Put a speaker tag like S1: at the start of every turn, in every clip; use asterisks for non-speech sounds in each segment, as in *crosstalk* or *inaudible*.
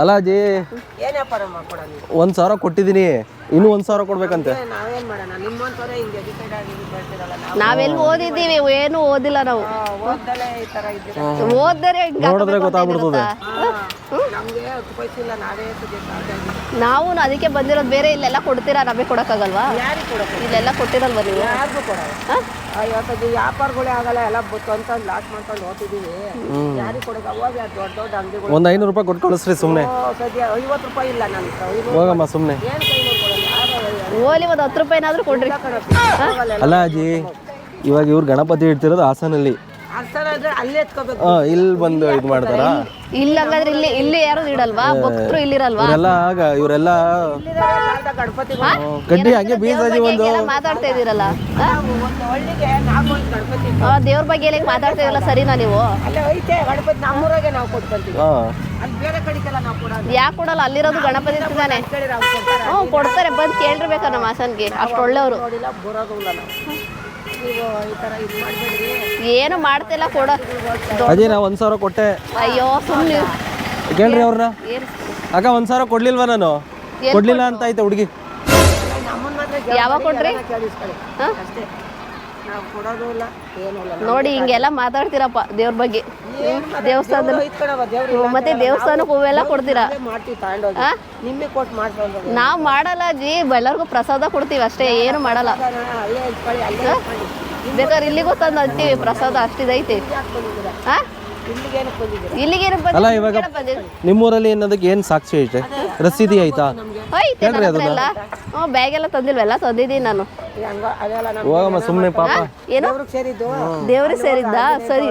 S1: ಅಲ್ಲ ಅಜ್ಜಿ
S2: ನೀವು
S1: ಒಂದ್ ಸಾವಿರ ಕೊಟ್ಟಿದ್ದೀನಿ ಇನ್ನೂ ಒಂದ್ ಸಾವಿರ ಕೊಡ್ಬೇಕಂತೆ.
S3: ನಾವೆಲ್ಲಿ ಓದಿದ್ದೀವಿ ಏನು ಓದಿಲ್ಲ ನಾವು.
S2: ಓದ್ದರೆ ಈ ತರ ಇದ್ದೀರ?
S3: ಓದರೆ ಹಿಂಗ್
S1: ನೋಡಿದ್ರೆ ಗೊತ್ತಾಗ್ಬಿಡ್ತದೆ.
S2: ನಾವೇ
S3: ಅದಕ್ಕೆ ಬಂದಿರೋದು ಬೇರೆ ಇಲ್ಲೆಲ್ಲ ಕೊಡ್ತೀರಾ ನಮಗೆ ಕೊಡೋಕ್ಕಾಗಲ್ವಾ?
S2: ಯಾರಿಗೆ ಕೊಡಕ್ಕೆ?
S3: ಇಲ್ಲೆಲ್ಲ ಕೊಟ್ಟಿರಲ್ವ ನೀವು?
S2: ಯಾರಿಗೂ ಕೊಡಲ್ಲ.
S3: ಹಾ?
S2: ಇವತ್ತದು ವ್ಯಾಪಾರಗಳೇ ಆಗಲ್ಲ ಎಲ್ಲ ಅಂತ ಲಾಸ್ ಮಾಡ್ಕೊಂಡು ಹೋಗ್ತಿದ್ದೀವಿ ಯಾರಿಗೆ ಕೊಡಕ್ಕೆ? ಅವಾಗ ದೊಡ್ಡ ದೊಡ್ಡ ಅಂಗಡಿಗಳು.
S1: ಒಂದ್ ಐನೂರು ರೂಪಾಯಿ ಕೊಟ್ಟು ಕಳಿಸ್ರಿ ಸುಮ್ಮನೆ
S2: ಸದ್ಯ ಐವತ್ತು ರೂಪಾಯಿ ಇಲ್ಲ ನನ್ನ
S1: ಹೋಗಮ್ಮ ಸುಮ್ಮನೆ
S2: ಏನು
S3: ಓಲಿ ಒಂದು ಹತ್ತು ರೂಪಾಯಿನಾದರೂ ಕೊಡ್ರಿ.
S2: ಹೋಗಲ್ಲ
S1: ಅಲ್ಲ ಅಜ್ಜಿ ಇವಾಗ ಇವ್ರು ಗಣಪತಿ ಇಡ್ತಿರೋದು ಹಾಸನಲ್ಲಿ. ಇಲ್ಲಿ ಬಂದು ಇದು ಮಾಡ್ತಾರ?
S3: ಇಲ್ಲ ಹಂಗಾದ್ರೆ ಇಲ್ಲಿ ಇಲ್ಲಿ ಯಾರು ಇಡಲ್ವಾ? ಭಕ್ತರು ಇಲ್ಲಿರಲ್ವಾ?
S1: ಇವರೆಲ್ಲ ಆಗ ಇವರೆಲ್ಲ ಕಡ್ಡಿ ಹಂಗೆ ಒಂದು
S3: ಮಾತಾಡ್ತಾ ಇದೀರಲ್ಲ ದೇವ್ರ ಬಗ್ಗೆ ಎಲ್ಲ ಮಾತಾಡ್ತಾ ಇರಲ್ಲ ಸರಿನಾ ನೀವು?
S2: ಅಲ್ಲೇ ಐತೆ ಗಣಪತಿ ನಮ್ಮೂರಾಗೆ ನಾವು ಕೊಟ್ಕೊಂತೀವಿ
S1: ಹಾ.
S2: ಅಲ್ಲಿ ಬೇರೆ ಕಡೆಗೆಲ್ಲ ನಾವು ಕೊಡೋದು.
S3: ಯಾಕೆ ಕೊಡಲ್ಲ? ಅಲ್ಲಿರೋದು ಗಣಪತಿ ತಾನೆ
S2: ಕೇಳಿ ಕೊಡ್ತಾರೆ.
S3: ಹ್ಞೂ ಕೊಡ್ತಾರೆ. ಬಂದು ಕೇಳಿರ್ಬೇಕಾ ನಮ್ಮ ಹಾಸನ್ಗೆ? ಅಷ್ಟು ಒಳ್ಳೆಯವರು ಏನು ಮಾಡ್ತಿಲ್ಲ ಕೊಡ.
S1: ಅದೇ ನಾ ಒಂದ್ ಸಾವಿರ ಕೊಟ್ಟೆ?
S3: ಅಯ್ಯೋ ಸುಮ್ನೆ.
S1: ಕೇಳ್ರಿ ಅವ್ರನ್ನ. ಅಕ್ಕ ಒಂದ್ ಸಾವಿರ ಕೊಡ್ಲಿಲ್ವಾ ನಾನು? ಕೊಡ್ಲಿಲ್ಲ ಅಂತ ಆಯ್ತಾ ಹುಡುಗಿ.
S3: ಯಾವಾಗ ಕೊಟ್ರಿ?
S2: ಅಷ್ಟೇ ನಾವು ಕೊಡೋದು ಇಲ್ಲ. ಏನೂ ಇಲ್ಲ
S3: ನೋಡಿ ಹಿಂಗೆಲ್ಲ ಮಾತಾಡ್ತೀರಪ್ಪ ದೇವ್ರ ಬಗ್ಗೆ. ಹ್ಮ್, ಮತ್ತೆ ದೇವಸ್ಥಾನಕ್ಕೆ ಹೂವೆಲ್ಲ ಕೊಡ್ತೀರಾ?
S2: ಮಾಡ್ತೀವಿ ತಗೊಂಡೋಗಿ.
S3: ಆ?
S2: ನಿಮಗೆ ಕೊಟ್ಟು ಮಾಡ್ಕೊಂಡು
S3: ನಾವು ಮಾಡಲ್ಲ ಜಿ ಎಲ್ಲರಿಗೂ ಪ್ರಸಾದ ಕೊಡ್ತೀವಿ ಅಷ್ಟೇ ಏನು ಮಾಡಲ್ಲ.
S2: ಅಲ್ಲೇ ಇಟ್ಕೊಳ್ಳಿ ಅಲ್ಲೇ ಇಟ್ಕೊಳ್ಳಿ.
S3: ಬೇಕಾದ್ರೆ ಇಲ್ಲಿಗೂ ತಂದು ಹಚ್ತೀವಿ ಪ್ರಸಾದ ಅಷ್ಟಿದೈತಿ. ಹಾ
S1: ಅಲ್ಲ ಇವಾಗ ನಿಮ್ಮೂರಲ್ಲಿ ಏನದಕ್ಕೆ ಏನ್ ಸಾಕ್ಷಿ ಐತೆ? ರಸೀದಿ
S3: ಐತಾ ಹ್ಞೂ ಬ್ಯಾಗ್ ಎಲ್ಲ. ತಂದಿಲ್ವಲ್ಲ ತಂದಿದ್ದೀನಿ ನಾನು.
S1: ಹೋಗಮ್ಮ ಸುಮ್ನೆ ಪಾಪ.
S3: ಏನು?
S2: ಸೇರಿದ್ದು.
S3: ದೇವ್ರಿಗೆ ಸೇರಿದ್ದ? ಸರಿ.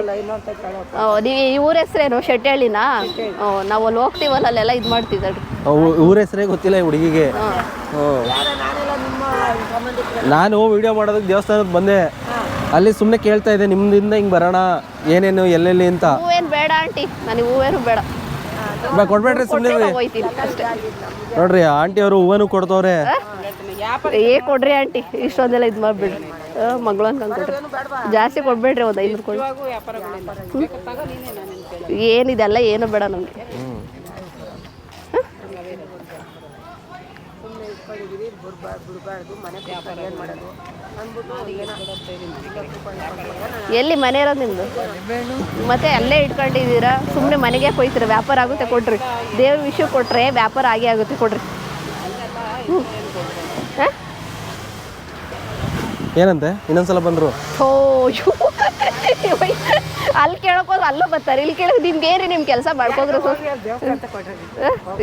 S3: ನೀವು ಈ ಊರ ಹೆಸ್ರೇನು? ಶೆಟ್ಟಿಹಳ್ಳಿನಾ ಓ, ನಾವು ಅಲ್ಲಿ ಹೋಗ್ತೀವಲ್ಲ ಅಲ್ಲೆಲ್ಲ ಇದು
S1: ಮಾಡ್ತಿದ್ದಾರೆ ಊರ ಹೆಸರೇ ಗೊತ್ತಿಲ್ಲ ಈ ಹುಡುಗಿಗೆ. ನಾನು ವಿಡಿಯೋ ಮಾಡೋದಕ್ಕೆ ದೇವಸ್ಥಾನಕ್ಕೆ ಬಂದೆ. ಅಲ್ಲಿ ಸುಮ್ಮನೆ ಕೇಳ್ತಾ ಇದೆ ನಿಮ್ದಿಂದ ಹಿಂಗೆ ಬರೋಣ? ಏನೇನು ಎಲ್ಲೆಲ್ಲಿ ಅಂತ?
S3: ಹೂವೇನು ಬೇಡ ಆಂಟಿ ನನಗೆ ಹೂವೇನು ಬೇಡ.
S1: ಬಾ ಕೊಡ್ಬೇಡ್ರಿ ಸುಮ್ಮನೆ
S3: ಅಷ್ಟೇ.
S1: ನೋಡ್ರಿ ಆಂಟಿ ಅವರು ಹೂವನು ಕೊಡ್ತವ್ರೆ.
S3: ಏ ಕೊಡ್ರಿ ಆಂಟಿ ಇಷ್ಟೊಂದೆಲ್ಲ ಇದು ಮಾಡ್ಬೇಡ್ರಿ. ಮಗಳು ಕೊಡ್ರಿ ಜಾಸ್ತಿ ಕೊಡ್ಬೇಡ್ರಿ ಒಂದು ಐನೂರು ಕೊಡಿ. ಏನಿದೆಲ್ಲ ಏನು ಬೇಡ ನಮಗೆ.
S2: ಸುಮ್ಮನೆ ಇಟ್ಕೊಂಡಿದ್ದೀವಿ ಬಿಡಬಾರ್ದು ಬಿಡಬಾರ್ದು ಮನೆ ಏನು ಮಾಡೋದು. ಅಂದ್ಬಿಟ್ಟು
S3: ಎಲ್ಲಿ ಮನೆ ಇರೋದು ನಿಮ್ದು? ಮತ್ತೆ ಅಲ್ಲೇ ಇಟ್ಕೊಂಡಿದ್ದೀರಾ? ಸುಮ್ಮನೆ ಮನೆಗೆ ಕೊಯ್ತೀರ? ವ್ಯಾಪಾರ ಆಗುತ್ತೆ ಕೊಡ್ರಿ. ದೇವ್ರ ವಿಷಯ ಕೊಟ್ರೆ ವ್ಯಾಪಾರ ಆಗೇ ಆಗುತ್ತೆ ಕೊಡ್ರಿ?
S1: ಏನಂತೆ ಇನ್ನೊಂದ್ಸಲ ಬಂದ್ರು.
S3: ಥೋ *laughs* ಅಲ್ಲಿ ಹೋದ್ರೆ ಅಲ್ಲೂ ಬರ್ತಾರೆ. ಇಲ್ಲಿ ಕೇಳೋದು ನಿಮ್ಗೆ ಏನ್ರಿ ನಿಮ್ಮ ಕೆಲಸ ಮಾಡ್ಕೋಗ್ರಿ
S2: ದೇವಸ್ಥಾನ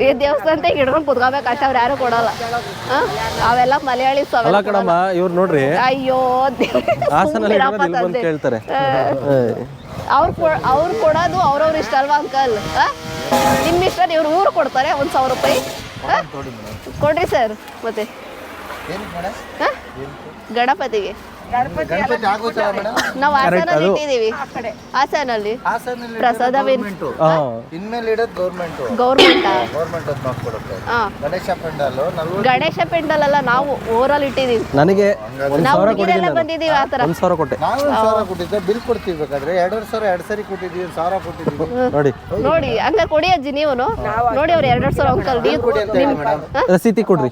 S3: ಈ ದೇವಸ್ಥಾನ ಹಿಡ್ಕೊಂಡು ಕುತ್ಕೋಬೇಕು. ಅಷ್ಟೇ ಅವ್ರು ಯಾರು ಕೊಡಲ್ಲ? ಅವೆಲ್ಲ ಮಲಯಾಳಿ
S1: ಇವ್ರು ನೋಡ್ರಿ.
S3: ಅಯ್ಯೋ
S1: ಏಯ್.
S3: ಅವ್ರು ಅವ್ರು ಕೊಡೋದು ಅವ್ರವ್ರ ಇಷ್ಟ ಅಲ್ವಾ ಅಂಕಲ್ ನಿಮ್ಮ ಇಷ್ಟ ಇವ್ರು ಊರು ಕೊಡ್ತಾರೆ ಒಂದು ಸಾವಿರ ರೂಪಾಯಿ. ಹ? ಕೊಡ್ರಿ ಸರ್ ಮತ್ತೆ. ಹ? ಗಣಪತಿಗೆ. ನಾವು ಹಾಸನಲ್ಲಿ ಇಟ್ಟಿದ್ದೀವಿ. ಹಾಸನಲ್ಲಿ.
S4: ಇನ್ಮೇಲೆ ಇಡೋದು ಗೌರ್ಮೆಂಟು.
S3: ಗೌರ್ಮೆಂಟಾ.
S4: ಗಣೇಶ ಪೆಂಡಾಲು ನಲ್ವತ್ತು
S3: ಗಣೇಶ ಪೆಂಡಲ್ ಅಲ್ಲ ನಾವು ಊರಲ್ಲಿ ಇಟ್ಟಿದೀವಿ
S1: ನನಗೆ
S3: ನಾವು
S1: ಸಾವಿರ
S3: ಹುಡುಗಿರೆಲ್ಲ ಬಂದಿದ್ದೀವಿ ಆ ಥರ.
S1: ಒಂದ್ ಸಾವಿರ ಕೊಟ್ಟೆ.
S4: ನಾವು ಒಂದು ಸಾವಿರ ಕೊಟ್ಟಿದ್ದೆ ಬಿಲ್ ಕೊಡ್ತೀವಿ ಬೇಕಾದ್ರೆ. ಎರಡೂವರೆ ಸಾವಿರ ಎರಡು ಸರಿ ಕೊಟ್ಟಿದ್ದೀವಿ ಒಂದು ಸಾವಿರ ಕೊಟ್ಟಿದ್ದೀವಿ.
S1: ನೋಡಿ.
S3: ನೋಡಿ ಹಂಗ ಕೊಡಿ ಅಜ್ಜಿ ನೀವು ನೋಡಿ ಅವ್ರು ಎರಡೆರಡು ಸಾವಿರ ಅಂಕಲ್ ನೀವು
S1: ರಸೀತಿ ಕೊಡ್ರಿ.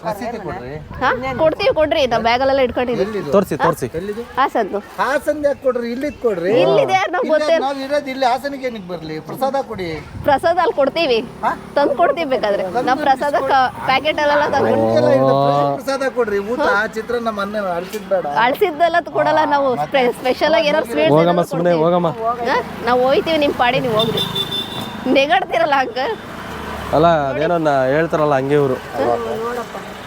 S4: ಕೊಡ್ರಿ.
S3: ಹಾ? ಕೊಡ್ತೀವಿ ಕೊಡ್ರಿ. ನಾವು ಬ್ಯಾಗಲ್ಲೆಲ್ಲ ಇಟ್ಕೊಂಡಿದ್ದೀವಿ.
S1: ತೋರಿಸಿ ತೋರ್ಸಿ.
S4: ಎಲ್ಲಿದು?
S3: ಹಾಸನ್ದು.
S4: ಹಾಸನ್ ಯಾಕೆ ಕೊಡ್ರಿ? ಇಲ್ಲಿ ಕೊಡ್ರಿ.
S3: ಇಲ್ಲಿದೆ ನಮ್ಗೆ ಗೊತ್ತೇ
S4: ನಾವು ಇರೋದು ಇಲ್ಲಿ ಹಾಸನಿಗೆ ಏನಕ್ಕೆ ಬರ್ಲಿ? ಪ್ರಸಾದ ಕೊಡಿ.
S3: ಪ್ರಸಾದ ಅಲ್ಲಿ ಕೊಡ್ತೀವಿ. ತಂದು ಕೊಡ್ತೀವಿ ಬೇಕಾದ್ರೆ. ನಾವು ಪ್ರಸಾದ ಪ್ಯಾಕೆಟ್ ಅಲ್ಲೆಲ್ಲ ತಂದು
S4: ಪ್ರಸಾದ ಕೊಡ್ರಿ. ಊಟ ಚಿತ್ರಾನ್ನ ಮೊನ್ನೆ ಅಳ್ಸಿದ್ ಬೇಡ.
S3: ಅಳ್ಸಿದ್ದೆಲ್ಲ ಕೊಡಲ್ಲ ನಾವು ಸ್ಪೆಷಲ್ ಆಗಿ ಏನಾದ್ರು ಸ್ವೀಟ್ಸ್
S1: ಹೋಗಮ್ಮ ಸುಮ್ಮನೆ ಹೋಗಮ್ಮ.
S3: ನಾವು ಹೋಯ್ತೀವಿ ನಿಮ್ಮ ಪಾಡಿ ನೀವು ಹೋಗ್ರಿ. ನೆಗಡ್ತಿರಲ್ಲ ಅಂಕಲ್
S1: ಅಲ್ಲ ಅದೇನೋ ನಾ ಹೇಳ್ತಾರಲ್ಲ ಹಂಗೆ ಇವರು.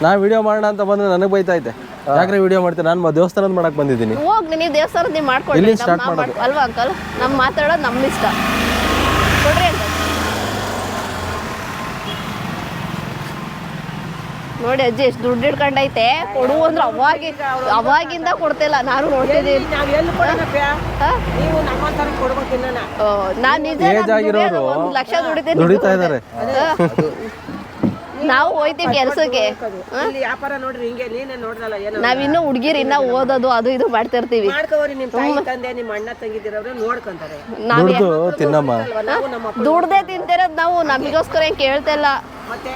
S1: ನಾ ವಿಡಿಯೋ ಮಾಡೋಣ ಅಂತ ಬಂದ್ರೆ ನನಗೆ ಬೈತಾ ಐತೆ ಯಾಕ್ರೆ ವಿಡಿಯೋ ಮಾಡ್ತೀನಿ. ನಾನು ದೇವಸ್ಥಾನದ ಮಾಡಕ್ ಬಂದಿದ್ದೀನಿ.
S3: ಹೋಗ್ ನೀವು ದೇವಸ್ಥಾನದ ನೀವು ಮಾಡ್ಕೊಳ್ಳಿ
S1: start
S3: ಅಲ್ವಾ ಅಂಕಲ್ ನಮ್ಮ ಮಾತಾಡೋದು ನಮ್ಮ ಇಷ್ಟ. ಕೊಡ್ರಿ ಅಂಕಲ್ ನೋಡಿ ಅಜ್ಜಿ ಎಷ್ಟು ದುಡ್ಡು ಹಿಡ್ಕೊಂಡೈತೆ ಕೊಡು ಅಂದ್ರೆ ಅವಾಗಿ ಅವಾಗಿಂದ ಕೊಡ್ತಿಲ್ಲ. ನಾನು ನೋಡ್ತಿದ್ದೀನಿ.
S2: ನಾವು ಎಲ್ಲಿ ಕೊಡೋಣಪ್ಪ?
S3: ಹಾ?
S2: ನೀವು ನಮ್ಮಂತರ ಕೊಡ್ಬೇಕಿನ್ನ
S3: ಓ, ನಾನ್ ನಿಜ
S1: ಏಜ್
S3: ನಾನ್ ದುಡಿಯೋದು
S1: ಆಗಿರೋರು
S3: ಒಂದ್ ಲಕ್ಷ ದುಡಿತೀನಿ.
S1: ದುಡಿತಾ ಇದ್ದಾರೆ.
S3: ನಾವು ಹೋಯ್ತೀವಿ ಕೆಲ್ಸಕ್ಕೆ.
S2: ಇಲ್ಲಿ ವ್ಯಾಪಾರ ನೋಡ್ರಿ ಹಿಂಗೆ ನೀನೇ ನೋಡ್ರಲ್ಲ ಏನೋ
S3: ನಾವಿನ್ನೂ ಹುಡುಗಿರು ಇನ್ನ ಓದೋದು ಅದು ಇದು ಮಾಡ್ತಿರ್ತೀವಿ.
S2: ಮಾಡ್ಕೋರಿ ನಿಮ್ಮ ತಾಯಿ ತಂದೆ ನಿಮ್ಮ ಅಣ್ಣ ತಂಗಿದಿರವ್ರೆ ನೋಡ್ಕೊಂತಾರೆ.
S3: ನಾವ್
S1: ದುಡ್ದು ತಿನ್ನಮ್ಮ.
S2: ಅಲ್ವಾ ನಾವು ನಮ್ಮ
S3: ದುಡ್ದೇ ತಿಂತಿರೋದು ನಾವು ನಮಗೋಸ್ಕರ ಏನ್ ಕೇಳ್ತಾ ಇಲ್ಲ
S2: ಮತ್ತೆ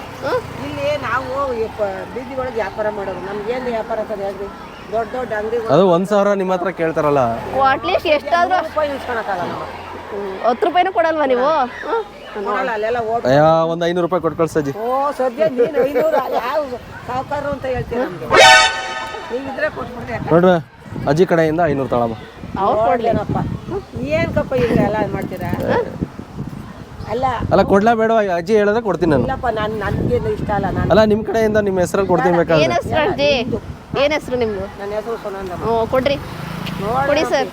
S2: ಇಲ್ಲಿ ನಾವು ಈ ಪ- ಬೀದಿ ಒಳಗೆ ವ್ಯಾಪಾರ ಮಾಡೋದು. ನಮ್ಗೆ ಏನು ವ್ಯಾಪಾರ ಅಂತ ಹೇಳ್ರಿ? ದೊಡ್ಡ ದೊಡ್ಡ ಅಂಗಡಿ
S1: ಅದು ಒಂದ್ ಸಾವಿರ ನಿಮ್ಮ ಹತ್ರ ಕೇಳ್ತಾರಲ್ಲ.
S3: ಅಟ್ಲೀಸ್ಟ್ ಎಷ್ಟಾದ್ರೂ
S2: ರೂಪಾಯಿ ಇಸ್ಕೊಳಕ್ಕಾಗಲ್ಲ ನಾವು
S3: ಹ್ಮ್, ಹತ್ತು ರೂಪಾಯಿನೂ ಕೊಡಲ್ವಾ ನೀವು? ಹ್ಮ್?
S2: ಕೊಡಲ್ಲ ಅಲ್ಲೆಲ್ಲ ಓಟ್
S1: ಅಯ್ಯ ಒಂದ್ ಐನೂರು ರೂಪಾಯಿ ಕೊಟ್ಟು ಕಳ್ಸಜ್ಜಿ
S2: ಓ ಸದ್ಯ ನೀನು ಐನೂರು ಅಲ್ಲಿ ಯಾವ ಸಾವುಕಾರರು ಅಂತ ಹೇಳ್ತೀರ ನಮ್ಗೆ? ನೀವಿದ್ರೆ ಕೊಟ್ಬಿಡ್ರಿ
S1: ನೋಡ್ರಿ ಅಜ್ಜಿ ಕಡೆಯಿಂದ ಐನೂರು ತಳಮ್ಮ.
S3: ಅವ್ರು ಕೊಡ್ಲಿ.
S2: ಏನಪ್ಪ ಏನ್ಕಪ್ಪ ಈಗ ಎಲ್ಲ ಮಾಡ್ತೀರಾ? ಅಲ್ಲ
S1: ಅಲ್ಲ ಕೊಡ್ಲಾ ಬೇಡವಾ? ಅಜ್ಜಿ ಹೇಳಿದ್ರೆ ಕೊಡ್ತೀನಿ ನಾನು.
S2: ಇಲ್ಲಪ್ಪ ನಾನು ನನಗೆ ಇಷ್ಟ ಅಲ್ಲ ನಾನು
S1: ಅಲ್ಲ ನಿಮ್ ಕಡೆಯಿಂದ ನಿಮ್ಮ ಹೆಸರಲ್ಲಿ ಕೊಡ್ತೀನಿ ಬೇಕಾದ್ರೆ.
S3: ಏನ್ ಹೆಸ್ರು ಅಜ್ಜಿ? ಏನ್ ಹೆಸ್ರು ನಿಮ್ದು?
S2: ನನ್ನ ಹೆಸರು ಸುನಂದಮ್ಮ
S3: ಹ್ಞೂ ಕೊಡ್ರಿ. ಕೊಡಿ ಸರ್.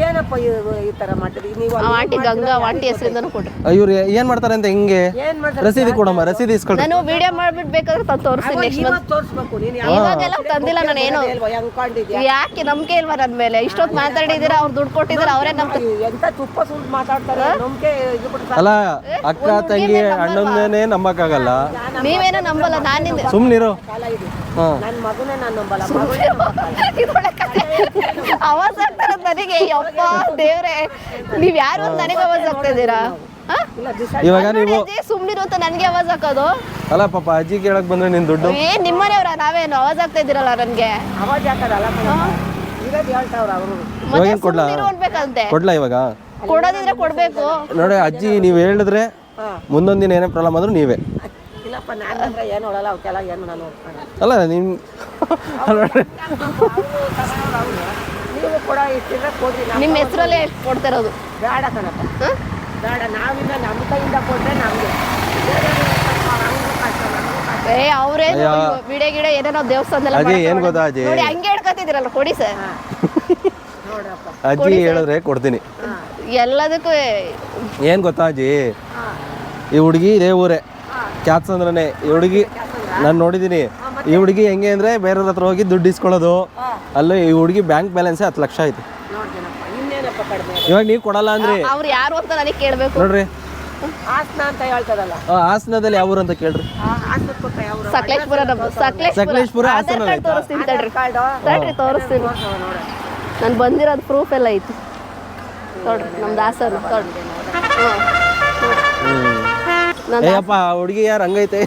S2: ಏನಪ್ಪ ಈ ತರ ಮಾಡ್ತೀರಿ ನೀವು
S3: ಆಂಟಿ ಗಂಗಾ ಆಂಟಿ ಹೆಸರಿಂದನೂ ಕೊಡ್ರಿ
S1: ಇವ್ರು ಏನ್ ಮಾಡ್ತಾರೆ ಅಂತ ಹಿಂಗೆ?
S2: ಏನ್ ಮಾಡ್ತಾರೆ
S1: ರಸೀದಿ ಕೊಡಮ್ಮ ರಸೀದಿ ಇಸ್ಕೊಳ್ಳಿ
S3: ನಾನು ವಿಡಿಯೋ ಮಾಡ್ಬಿಟ್ಟು ಬೇಕಾದ್ರೆ ತಂದು ತೋರಿಸ್ತೀನಿ ನೆಕ್ಸ್ಟ್ ಮಂತ್
S2: ಇವತ್ತು ತೋರಿಸ್ಬೇಕು. ನೀನು
S3: ಇವಾಗೆಲ್ಲ ತಂದಿಲ್ಲ ನಾನು ಏನು ಯಾಕೆ ನಂಬಿಕೆ ಇಲ್ವಾ ನನ್ನ ಮೇಲೆ? ಇಷ್ಟೊತ್ತು ಮಾತಾಡಿದ್ದೀರಾ ಅವ್ರು ದುಡ್ಡು ಕೊಟ್ಟಿದ್ದೀರಾ ಅವರೇ ನಮ್
S2: ಎಂತ ತುಪ್ಪ ಮಾತಾಡ್ತಾರೆ? ನಂಬಿಕೆ ಇದು ಬಿಡ್ತಾರೆ
S1: ಅಲ್ಲ ಅಕ್ಕ ತಂಗಿ ಅಣ್ಣಂದೇನೆ ನಂಬಕ್ಕಾಗಲ್ಲ.
S3: ನೀವೇನೋ ನಂಬಲ್ಲ. ನಾನಿಂದ
S2: ನನ್ನ ಮಗನೇ ನಾನು ನಂಬಲ್ಲ. ಮಗನೇ ನಂಬಲ್ಲ. *laughs*
S3: ಅವಾಜ್ ಆಗ್ತಾರ ನನಗೆ ಯಪ್ಪ ದೇವ್ರೆ. ನೀವ್ ಯಾರು ಅಂತ ನನಗೆ ಅವಾಜ್ ಆಗ್ತಾ ಇದ್ದೀರಾ
S2: ಇಲ್ಲ
S1: ಇವಾಗ ನೀವು
S3: ಸುಮ್ನಿರು ಅಂತ ನನಗೆ ಅವಾಜ್ ಹಾಕೋದು
S1: ಅಲ್ಲ ಪಾಪ ಅಜ್ಜಿ ಕೇಳಕ್ ಬಂದ್ರೆ ನಿನ್ ದುಡ್ಡು
S3: ಏ ನಿಮ್ಮನೆಯವ್ರ ನಾವೇನು? ಅವಾಜ್ ಆಗ್ತಾ ಇದ್ದೀರಲ್ಲ ನನ್ಗೆ
S2: ಅವಾಜ್
S3: ಮತ್ತೆ
S1: ಇವಾಗೇನ್ ಕೊಡ್ಲಾ?
S3: ಅನ್ಬೇಕಂತೆ.
S1: ಕೊಡ್ಲಾ ಇವಾಗ?
S3: ಕೊಡೋದಿದ್ರೆ ಕೊಡ್ಬೇಕು.
S1: ನೋಡಿ ಅಜ್ಜಿ ನೀವ್ ಹೇಳಿದ್ರೆ
S2: ಮುಂದೊಂದಿನ
S1: ಮುಂದೊಂದ್ ದಿನ ಏನೇ ಪ್ರಾಬ್ಲಮ್ ಆದ್ರೂ ನೀವೇ.
S2: ಇಲ್ಲಪ್ಪ ನಾನು ಅಂದ್ರೆ ಏನು ನೋಡಲ್ಲ ಅವಕ್ಕೆಲ್ಲ ಏನು ನಾನು ನೋಡ್ಕೊಂಡು
S1: ಅಲ್ಲ ನಿಮ್
S2: ನೀವು ಕೂಡ ಇಷ್ಟಿದ್ರೆ ಕೊಡ್ರಿ ನಾವು
S3: ನಿಮ್ಮ ಹೆಸರಲ್ಲೇ ಕೊಡ್ತಿರೋದು.
S2: ಬೇಡ ಕಣಪ್ಪ. ಬೇಡ ನಾವಿಂದ ನಮ್ಮ ಕೈಯಿಂದ ಕೊಟ್ರೆ ನಮಗೆ.
S3: ಏ ಅವರೇ ಬಿಡೆ ಗಿಡ ಏನೇನೋ ದೇವಸ್ಥಾನದಲ್ಲ
S1: ಏನ್ ಗೊತ್ತಾ ಅಜ್ಜಿ?
S3: ನೋಡಿ ಹಂಗೆ ಹೇಳ್ಕೊತಿದ್ದೀರಲ್ಲ ಕೊಡಿ ಸರ್.
S2: ನೋಡಪ್ಪ.
S1: ಅಜ್ಜಿ ಹೇಳಿದ್ರೆ ಕೊಡ್ತೀನಿ.
S3: ಎಲ್ಲದಕ್ಕೂ
S1: ಏನ್ ಗೊತ್ತಾ ಅಜ್ಜಿ? ಈ ಹುಡುಗಿ ಇದೇ ಊರೇ. ಕ್ಯಾತ್ಸ್ ಅಂದ್ರನೆ ಈ ಹುಡುಗಿ ನಾನು ನೋಡಿದ್ದೀನಿ. ಈ ಹುಡುಗಿ ಹೆಂಗೆ ಅಂದ್ರೆ ಬೇರೆಯವ್ರ ಹತ್ರ ಹೋಗಿ ದುಡ್ಡು ಇಸ್ಕೊಳ್ಳೋದು. ಅಲ್ಲೂ ಈ ಹುಡುಗಿ ಬ್ಯಾಂಕ್ ಬ್ಯಾಲೆನ್ಸ್ ಹತ್ತು ಲಕ್ಷ ಐತೆ.
S2: ನೋಡ್ತೀನಪ್ಪ ಇನ್ನೇನಪ್ಪ ಕಡಿಮೆ
S1: ಇವಾಗ ನೀವು ಕೊಡಲ್ಲ ಅಂದ್ರೆ
S3: ಅವ್ರು ಯಾರು ಅಂತ ನನಗೆ ಕೇಳಬೇಕು.
S1: ನೋಡ್ರಿ.
S2: ಹಾಸನ ಅಂತ ಹೇಳ್ತದಲ್ಲ?
S1: ಆ, ಹಾಸನದಲ್ಲಿ ಯಾವ ಊರು ಅಂತ ಕೇಳ್ರಿ.
S2: ಹಾಸನ ಪಕ್ಕ ಯಾವ
S3: ಸಕಲೇಶ್ಪುರ ನಮ್ಮ ಸಕಲೇಶ್ಪುರ.
S1: ಸಕಲೇಶ್ಪುರ
S3: ಆಧಾರ್ ಕಾರ್ಡ್ ತೋರಿಸ್ತೀನಿ ತಡ್ರಿ.
S2: ಕಾರ್ಡು
S3: ತಡ್ರಿ ತೋರಿಸ್ತೀನಿ.
S2: ನೋಡ
S3: ನಾನು ಬಂದಿರೋದು ಪ್ರೂಫ್ ಎಲ್ಲ ಐತಿ. ನೋಡ್ರಿ ನಮ್ದು ಹಾಸನ ತೊಡ್ರಿ. ನಂದು
S1: ಏಯಪ್ಪ ಹುಡುಗಿ ಯಾರು ಹಂಗೈತೆ?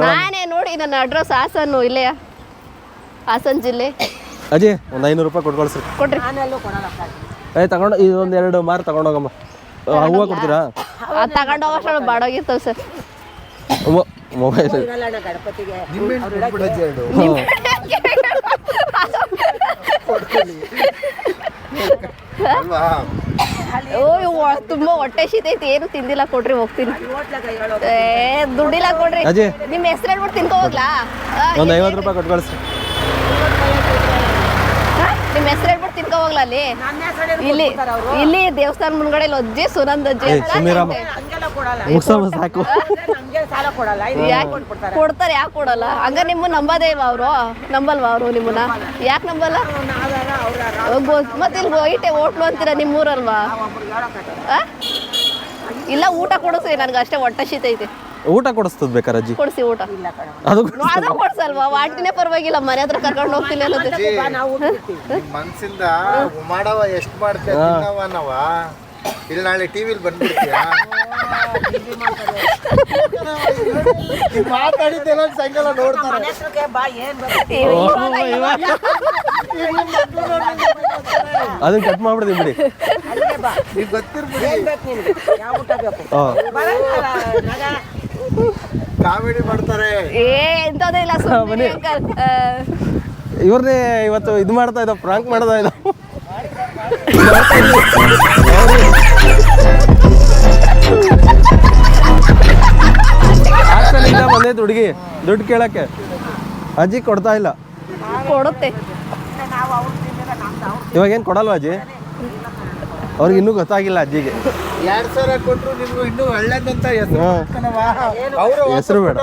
S3: ನಾನೇ ನೋಡಿ ನನ್ನ ಅಡ್ರೆಸ್ ಹಾಸನ್ನು ಇಲ್ಲೇ ಹಾಸನ್ ಜಿಲ್ಲೆ.
S1: ಅಜಿ ಒಂದು ಐನೂರು ರೂಪಾಯಿ ಕೊಟ್ಟು ಕಳಿಸ್ರಿ.
S3: ಕೊಡ್ರಿ.
S1: ಏ ತಗೊಂಡು ಇದೊಂದು ಎರಡು ಮಾರು ತಗೊಂಡೋಗಮ್ಮ ಹೂವು ಕೊಡ್ತೀರಾ?
S3: ಅದು ತಗೊಂಡು ಹೋಗೋಷ್ಟು ಬಾಡೋಗಿರ್ತವೆ ಸರ್.
S1: ಮೊಬೈಲ್
S2: ಗಣಪತಿಗೆ.
S3: ಓ ತುಂಬಾ ಹೊಟ್ಟೆ ಶೀತೈತಿ ಏನು ತಿಂದಿಲ್ಲ ಕೊಡ್ರಿ ಹೋಗ್ತೀನಿ. ಏ ದುಡ್ಡಿಲ್ಲ ಕೊಡ್ರಿ.
S1: ಅಜ್ಜಿ.
S3: ನಿಮ್ಮ ಹೆಸರು ಹೇಳ್ಬಿಟ್ಟು ತಿನ್ಕೋ ಹೋಗ್ಲಾ ಆ,
S1: ಒಂದು ಐವತ್ತು ರೂಪಾಯಿ ಕೊಟ್ಟು ಕಳಿಸ್ರಿ
S3: ಆ? ನಿಮ್ಮ ಹೆಸರು ಹೇಳ್ಬಿಟ್ಟು ತಿನ್ಕೋ ಹೋಗ್ಲಾ ಅಲ್ಲಿ ಇಲ್ಲಿ ಇಲ್ಲಿ ದೇವಸ್ಥಾನ ಮುಂದ್ಗಡೆ ಇಲ್ಲಿ ಅಜ್ಜಿ ಸುನಂದ್ ಅಜ್ಜಿ
S1: ಏ ಸುಮೀರಮ್ಮ
S2: ಹಂಗೆಲ್ಲ ಕೊಡಲ್ಲ.
S1: ಮುಗ್ಸಮ್ಮ ಸಾಕು.
S2: ನಮ್ಗೆ ಸಾಲ ಕೊಡಲ್ಲ. ಇದು ಕೊಟ್ಬಿಡ್ತಾರೆ.
S3: ಕೊಡ್ತಾರೆ ಯಾಕೆ ಕೊಡಲ್ಲ? ಹಂಗ ನಿಮ್ಮ ನಂಬದೇ ಅವರು? ನಂಬಲ್ವಾ ಅವರು ನಿಮ್ಮನ್ನ? ಯಾಕೆ ನಂಬಲ್ಲ? ಮತ್ತೆ ಇಲ್ಲಿ ಐಟೆ ಹೋಟ್ಲು ಅಂತೀರಾ ನಿಮ್ಮೂರಲ್ವಾ
S2: ಒಬ್ರಿಗೆ
S3: ಆ? ಇಲ್ಲ ಊಟ ಕೊಡಿಸ್ರಿ ನನಗೆ ಅಷ್ಟೇ ಹೊಟ್ಟೆ ಶೀತ ಐತೆ.
S1: ಊಟ ಕೊಡಿಸ್ತದ ಬೇಕಾರೆ ಅಜ್ಜಿ
S3: ಕೊಡಿಸಿ ಊಟ.
S2: ಇಲ್ಲ
S1: ಅದು
S3: ಅದು ಕೊಡ್ಸಲ್ವಾ? ವಾಟಿನೇ ಪರವಾಗಿಲ್ಲ ಮನೆ ಹತ್ರ ಕರ್ಕೊಂಡು
S4: ನಿಮ್ ಮನ್ಸಿಂದ ಮಾಡವ ಎಷ್ಟು ಮಾಡ್ತೇವೆ ಇಲ್ಲಿ ನಾಳೆ ಟಿವಿಲಿ ಬಂದ್ಬಿಡ್ತೀಯ? ಮಾತಾಡಿದ್ದೆಲ್ಲ ನೋಡ್ತಾರೆ
S1: ಅದನ್ನ ಕಟ್ ಮಾಡ್ಬಿಡ್ತೀನಿ ಬಿಡಿ.
S4: ಕಾಮಿಡಿ ಮಾಡ್ತಾರೆ
S3: ಏ ಎಂತದೇ ಇಲ್ಲ ಸುಮ್ಮನೆ
S1: ಇವ್ರನ್ನೇ ಇವತ್ತು ಇದು ಮಾಡ್ತಾ ಇದ್ದ ಪ್ರಾಂಕ್ ಮಾಡ್ತಾ ಇದ್ದ. ಹಾಸ್ಟೆಲಿಂದ ಬಂದೈತೆ ಹುಡುಗಿ ದುಡ್ಡು ಕೇಳಕ್ಕೆ. ಅಜ್ಜಿ ಕೊಡ್ತಾ ಇಲ್ಲ.
S3: ಕೊಡುತ್ತೆ.
S1: ಇವಾಗ ಏನು ಕೊಡಲ್ವಾ ಅಜ್ಜಿ? ಅವ್ರಿಗೆ ಇನ್ನೂ ಗೊತ್ತಾಗಿಲ್ಲ ಅಜ್ಜಿಗೆ.
S4: ಎರಡ್ ಸಾವಿರ ಕೊಟ್ರು ನಿಮ್ಗೂ ಇನ್ನೂ ಒಳ್ಳೇದಂತ ಹೆಸರು.
S1: ಬೇಡ.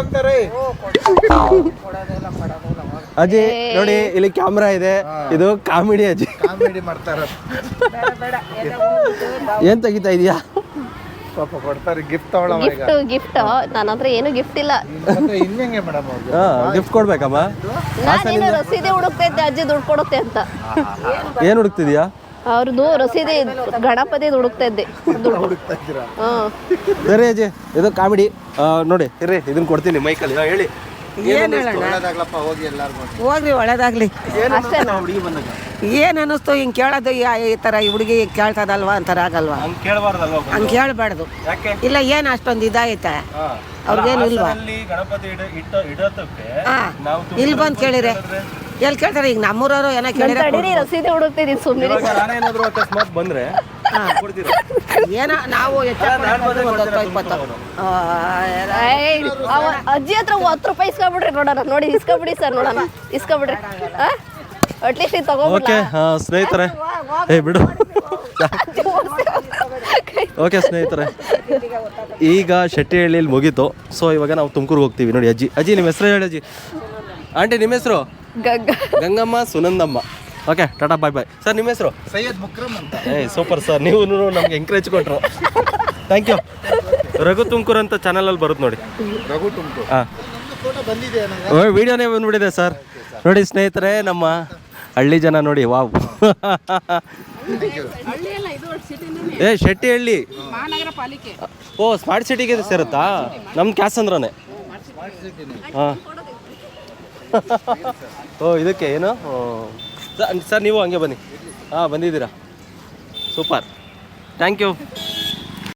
S1: ಅಜ್ಜಿ ನೋಡಿ ಇಲ್ಲಿ ಕ್ಯಾಮ್ರಾ ಇದೆ. ಇದು ಕಾಮಿಡಿ ಅಜ್ಜಿ.
S4: ಕಾಮಿಡಿ ಮಾಡ್ತಾರ
S1: ಏನ್ ತೆಗಿತಾ ಇದೀಯಾ?
S4: ಪಾಪ ಕೊಡ್ತಾರೆ ಗಿಫ್ಟ್ ತಗೊಳವ ಈಗ.
S3: ಗಿಫ್ಟ್ ಗಿಫ್ಟ್ ನನ್ನ ಹತ್ರ ಏನು ಗಿಫ್ಟ್ ಇಲ್ಲ.
S4: ಮತ್ತೆ ಇನ್ನೆಂಗೆ ಮೇಡಮ್ ಅವ್ರಿಗೆ?
S1: ಹಾ ಗಿಫ್ಟ್ ಕೊಡ್ಬೇಕಮ್ಮ?
S3: ನಾನೇನು ರಸೀದಿ ಹುಡುಕ್ತಾ ಇದ್ದೆ ಅಜ್ಜಿ ದುಡ್ಡು ಕೊಡುತ್ತೆ ಅಂತ.
S1: ಏನ್ ಹುಡುಕ್ತಿದ್ಯಾ?
S3: ಅವ್ರದ್ದು ರಸೀದಿ ಗಣಪತಿ ಹುಡುಕ್ತಾ ಇದ್ದೆ
S4: ಹುಡುಕ್ತಾ ಇದ್ದೀರಾ?
S3: ಹಾಂ.
S1: ಸರಿ ಅಜ್ಜಿ ಇದು ಕಾಮಿಡಿ. ನೋಡಿ ಇರ್ರಿ ಇದನ್ನ ಕೊಡ್ತೀನಿ ಮೈಕಲ್ಲಿ. ಹೇಳಿ.
S2: ಏನು ಹೇಳೋಣ
S4: ಒಳ್ಳೇದಾಗ್ಲಪ್ಪ ಹೋಗಿ ಎಲ್ಲಾರ್ಗು
S2: ಹೋಗ್ರಿ ಒಳ್ಳೇದಾಗ್ಲಿ.
S3: ಅಷ್ಟೇನಾ
S1: ಹುಡುಗಿ ಬಂದಾಗ.
S2: ಏನು ಅನ್ನಿಸ್ತು? ಹಿಂಗೆ ಕೇಳೋದು ಯಾ- ಈ ಥರ ಈ ಹುಡುಗಿ ಕೇಳ್ತದಲ್ವಾ ಅಂತಾರ ಆಗಲ್ವಾ?
S1: ಹಂಗೆ ಕೇಳಬಾರ್ದಲ್ವಾ
S2: ಹಂಗೆ ಕೇಳಬಾರ್ದು.
S1: ಯಾಕೆ?
S2: ಇಲ್ಲ ಏನು ಅಷ್ಟೊಂದು ಇದಾಯ್ತಾ ಅವ್ರಿಗೇನು ಇಲ್ವಾ?
S1: ಗಣಪತಿ ಇಡ ಇಡೋದಕ್ಕೆ
S2: ಹಾಂ.
S1: ನಾವು
S2: ಇಲ್ಲಿ ಬಂದು ಕೇಳಿರೆ ಎಲ್ಲಿ ಕೇಳ್ತಾರೆ? ಈಗ ನಮ್ಮೂರವರು ಏನೋ ಕೇಳಿದ್ರೆ
S3: ತಡೀರಿ ರಸೀದಿ ಹುಡುಕ್ತಿದ್ದೀನಿ ಸುಮ್ಮನೆ
S1: ಇವಾಗ ನಾನೇನಾದ್ರೂ ಅಕಸ್ಮಾತ್ ಬಂದ್ರೆ
S2: ಏನೋ ನಾವು
S3: ಅಜ್ಜಿ ಹತ್ರ ಹತ್ತು ರೂಪಾಯಿ ಇಸ್ಕೊಬಿಡ್ರಿ ನೋಡೋಣ. ನೋಡಿ ಇಸ್ಕೊಬಿಡಿ ಸರ್ ನೋಡೋಣ. ಇಸ್ಕೊಬಿಡ್ರಿ. ಅಟ್ಲೀಸ್ಟ್ ಇದು
S1: ಓಕೆ ಸ್ನೇಹಿತರೆ. ಏ ಬಿಡು. ಓಕೆ ಸ್ನೇಹಿತರೆ. ಈಗ ಶೆಟ್ಟಿಹಳ್ಳಿಯಲ್ಲಿ ಮುಗೀತು. ಸೊ ಇವಾಗ ನಾವು ತುಮಕೂರು ಹೋಗ್ತೀವಿ. ನೋಡಿ ಅಜ್ಜಿ ಅಜ್ಜಿ ನಿಮ್ಮ ಹೆಸರು ಹೇಳಿ ಅಜ್ಜಿ? ಆಂಟಿ ನಿಮ್ಮ ಹೆಸರು? Gangamma Sunandamma. Okay tata bye bye sir ನಿಮ್ಮ ಹೆಸರು?
S4: ಸೈಯದ್ ಮುಕ್ರಮ್ ಅಂತ.
S1: ಏ ಸೂಪರ್ ಸರ್. ನೀವು ನಮ್ಗೆ ಎಂಕರೇಜ್ ಕೊಟ್ರು. ಥ್ಯಾಂಕ್ ಯು ರಘು ತುಮಕೂರು ಅಂತ ಚಾನಲಲ್ಲಿ ಬರುತ್ತೆ ನೋಡಿ.
S4: ರಘು ತುಮಕೂರು.
S1: ಹಾಂ.
S4: ಬಂದಿದೆ
S1: ವಿಡಿಯೋನೇ ಬಂದ್ಬಿಟ್ಟಿದೆ ಸರ್. ನೋಡಿ ಸ್ನೇಹಿತರೆ ನಮ್ಮ ಹಳ್ಳಿ ಜನ ನೋಡಿ ವಾವ್. ಏ ಶೆಟ್ಟಿ ಹಳ್ಳಿ ಓ ಸ್ಮಾರ್ಟ್ ಸಿಟಿಗೆ ಸೇರುತ್ತಾ? ನಮ್ಮ ಕ್ಯಾಸಂದ್ರನೇ ಹಾಂ. ಓ ಇದಕ್ಕೆ ಏನು? ಸರ್ ನೀವು ಹಂಗೆ ಬನ್ನಿ. ಹಾಂ ಬಂದಿದ್ದೀರಾ. ಸೂಪರ್. Thank you.